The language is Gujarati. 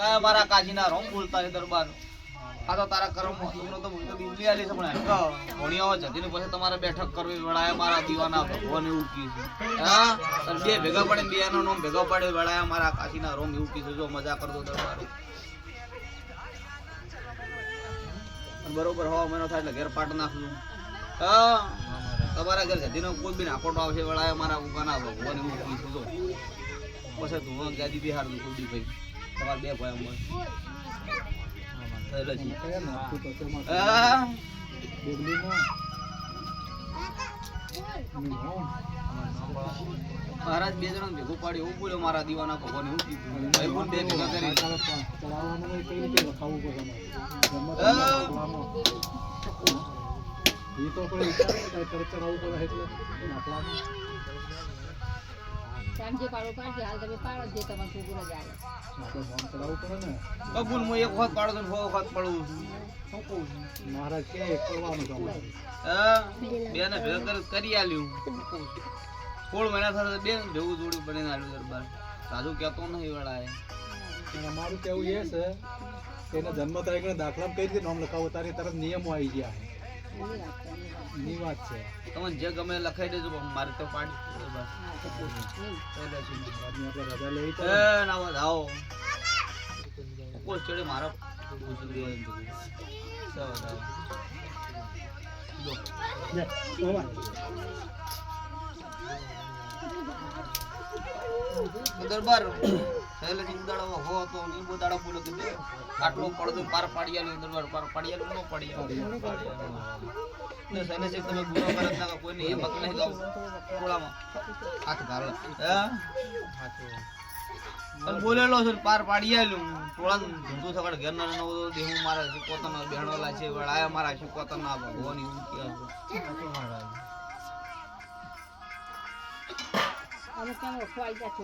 મારા કાશીના રોમ બોલતા છે દરબાર. આ તો તારા કર્મ નો તો મને તો દીવલી આલી છે પણ ભણિયાઓ જતી પછી તમારે બેઠક કરવી વળાયા મારા દીવાના ભગવાન એવું કીધું હા. સર બે ભેગા પડે બે નો નામ ભેગા પડે વળાયા મારા કાશીના રોમ એવું કીધું જો મજા કરતો દરબાર. બરોબર હવા મહિનો થાય એટલે ઘેર પાટ નાખું હા? તમારા ઘર જતીનો કોઈ બી નાકોટો આવશે વળાયા મારા ઉગાના ભગવાન એવું કીધું જો. પછી તું ગાદી બિહારનું કુડી ભાઈ. તમારે બે ભાઈ એટલે. હા મહારાજ બે જણા ભેગો પાડી હું બોલ્યો મારા દીવાના ભગવાન કીધું. ભાઈ પણ બે ભેગા કરી. હા. સાંજે પાડો પાડજે હાલ તમે પાડો જે તમારે છોકરો જાય કબૂલ હું એક વખત પાડું છું સો વખત પડું શું કહું છું? મહારાજ કે કરવાનું તમારે હા? બે ને કરી કરી આલ્યું. સોળ મહિના થતા બેન ભેગું જોડ્યું બનીને આલ્યું દરબાર. સાધુ કહેતો નહીં વળાય. અને અમારું કેવું એ છે કે એના જન્મ તારીખના દાખલા કઈ રીતે નામ લખાવો? તારી તરફ નિયમો આવી ગયા ની વાત છે તમને જે ગમે લખાઈ દેજો મારે તો પાડી? આજની આપણે રજા લેવી તો એ ના વાત આવો કોઈ ચડે મારા ઉછળી આવે એમ ચાલો, ચાલો. જો. દરબાર થી ઉદાડો હો તો ની ઉદાડો બોલો કે આટલો પડદો પાર પાડી આલ્યો દરબાર પાર પાડી આલ્યો નો પાડી આલ્યો ને સહેલે છે તમે ગુનો કરત ના કોઈની હિંમત નહીં ગાવ કોળામાં હાથ ગાળો પણ બોલેલો છે પાર પાડી આલ્યું ટોળા ધંધો સગળ ઘેર ના નવો દેહું મારા પોતાના બેણવાલા છે, વળાયા મારા શીકોતના ભગવાન એવું છે? અમે કેમ ખોવાઈ ગયા છો